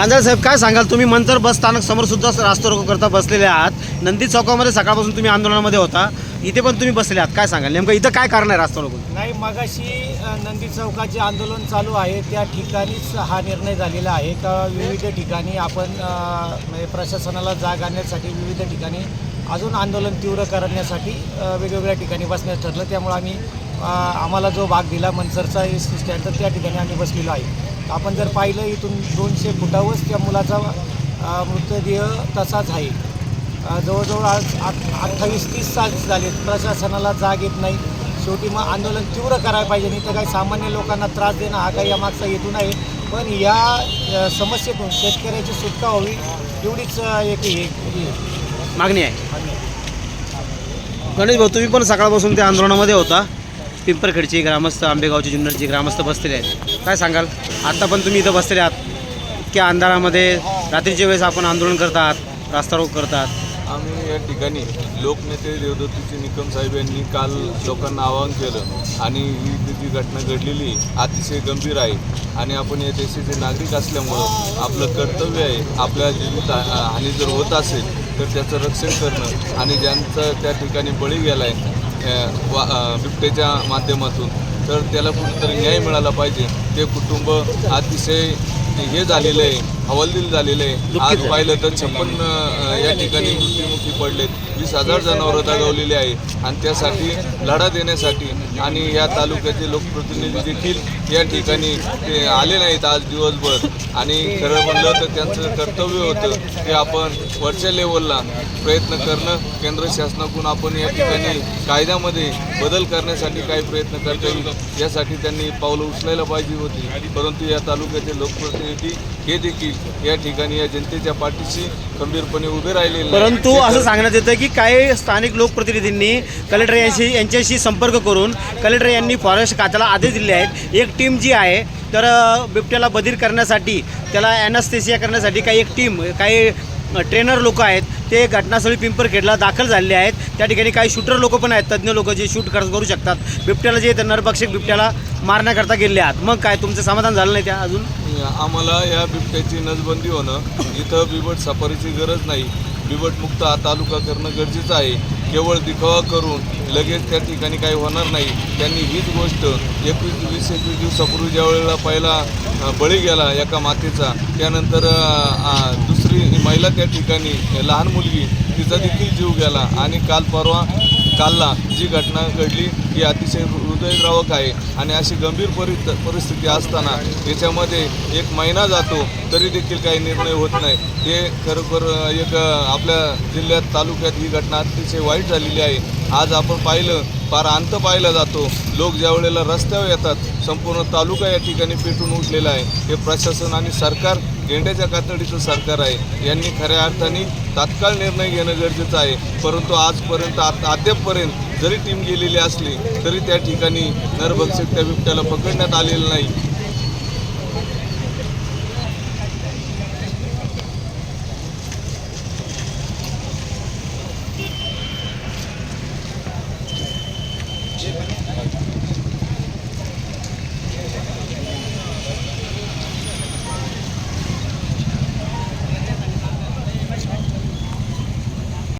गांजाळ साहेब काय सांगाल? तुम्ही मंतर बस स्थानक समोर सुद्धा रास्ता रोको करता बसलेले आहात. नंदी चौकामध्ये सकाळपासून तुम्ही आंदोलनामध्ये होता. इथे पण तुम्ही बसले आहात. काय सांगाल? नेमकं इथं काय कारण आहे रास्ता रोको नाही मगाशी नंदी चौकाचे आंदोलन चालू आहे. त्या ठिकाणीच हा निर्णय झालेला आहे. का विविध ठिकाणी आपण म्हणजे प्रशासनाला जाग आणण्यासाठी विविध ठिकाणी अजून आंदोलन तीव्र करण्यासाठी वेगवेगळ्या ठिकाणी बसण्यास ठरलं. त्यामुळे आम्ही आम्हाला जो भाग दिला मनसरचा स्टँड तर स्टँडचा त्या ठिकाणी आम्ही बसलेलो आहे. आपण जर पाहिलं इथून दोनशे फुटावरच त्या मुलाचा मृतदेह तसाच आहे. जवळजवळ आज आठ अठ्ठावीस तीस तास झाले प्रशासनाला जाग येत नाही. शेवटी मग आंदोलन तीव्र करायला पाहिजे नाही तर काही सामान्य लोकांना त्रास देणं हा काही यामागचा हेतू नाही. पण या समस्येतून शेतकऱ्याची सुटका व्हावी एवढीच एक हे. मागणी आहे. गणेश भाऊ तुम्ही पण सकाळपासून त्या आंदोलनामध्ये होता. पिंपरखेडची ग्रामस्थ आंबेगावची जुन्नरची ग्रामस्थ बसलेले आहेत. काय सांगाल? आता पण तुम्ही इथं बसलेले आहात. इतक्या अंधारामध्ये रात्रीच्या वेळेस आपण आंदोलन करतात रास्ता रोक करतात. आम्ही या ठिकाणी लोकनेते देवदत्तीचे निकम साहेब यांनी काल लोकांना आवाहन केलं आणि ही जी- घटना घडलेली अतिशय गंभीर आहे आणि आपण या देशाचे नागरिक असल्यामुळं आपलं कर्तव्य आहे आपल्या जीवित हानी जर होत असेल तर त्याचं रक्षण करणं आणि ज्यांचं त्या ठिकाणी बळी गेला आहे वा बिबटेच्या माध्यमातून. तर त्याला कुठेतरी न्याय मिळाला पाहिजे. ते कुटुंब अतिशय हे झालेलं आहे. हवालदिल झालेलं आज. पाहिलं तर छप्पन या ठिकाणी मृत्युमुखी पडलेत. वीस हजार जनावरं दगावलेली आहे. आणि त्यासाठी लढा देण्यासाठी आणि या तालुक्याचे लोकप्रतिनिधी देखील या ठिकाणी ते आले नाहीत आज दिवसभर. आणि खरं म्हणलं तर त्यांचं कर्तव्य होतं की आपण वरच्या लेवलला प्रयत्न करणं. केंद्र शासनाकडून आपण या ठिकाणी कायद्यामध्ये बदल करण्यासाठी काही प्रयत्न करता येईल यासाठी त्यांनी पावलं उचलायला पाहिजे होती. परंतु या तालुक्याचे लोकप्रतिनिधी हे देखील या ठिकाणी या जनतेच्या पाठीशी खंबीरपणे उभे राहिलेले नाही. परंतु असं सांगण्यात येतं की काही स्थानिक लोकप्रतिनिधींनी कलेक्टर यांशी यांच्याशी संपर्क करून कलेक्टर यांनी फॉरेस्ट खात्याला आदेश दिले आहेत. एक टीम जी आहे तर बिबट्याला बधीर करण्यासाठी त्याला ॲनास्थेसिया करण्यासाठी काही एक टीम काही ट्रेनर लोक आहेत ते घटनास्थळी पिंपरखेडला दाखल झालेले आहेत. त्या ठिकाणी काही शूटर लोक पण आहेत तज्ज्ञ लोक जे शूट कर करू शकतात. बिबट्याला जे नरभक्षक बिबट्याला मारण्याकरता गेले आहात. मग काय तुमचं समाधान झालं नाही त्या अजून? आम्हाला या बिबट्याची नसबंदी होणं इथं बिबट सफारीची गरज नाही. बिबटमुक्त हा तालुका करणं गरजेचं आहे. केवळ दिखावा करून लगेच त्या ठिकाणी काही होणार नाही. त्यांनी हीच गोष्ट एकवीस वीस एकवीस दिवसापूर्वी ज्या वेळेला पहिला बळी गेला एका मातेचा त्यानंतर दुसरी महिला त्या ठिकाणी लहान मुलगी तिचा देखील जीव गेला. आणि काल परवा कालला जी घटना घडली ही अतिशय हृदयद्रावक आहे आणि अशी गंभीर परि परिस्थिती असताना याच्यामध्ये एक महिना जातो तरी देखील काही निर्णय होत नाही. हे खरोखर एक आपल्या जिल्ह्यात तालुक्यात ही घटना अतिशय वाईट झालेली आहे. आज आपण पाहिलं फार अंत पाहिला जातो. लोक ज्या वेळेला रस्त्यावर येतात संपूर्ण तालुका या ठिकाणी पेटून उठलेला आहे. हे प्रशासन आणि सरकार गेंड्याच्या कातडीचं सरकार आहे. यांनी खऱ्या अर्थाने तात्काळ निर्णय घेणं गरजेचं आहे. परंतु आजपर्यंत आत- अद्यापपर्यंत जरी टीम गेलेली असली तरी त्या ठिकाणी नरभक्षक त्या बिबट्याला पकडण्यात आलेलं नाही.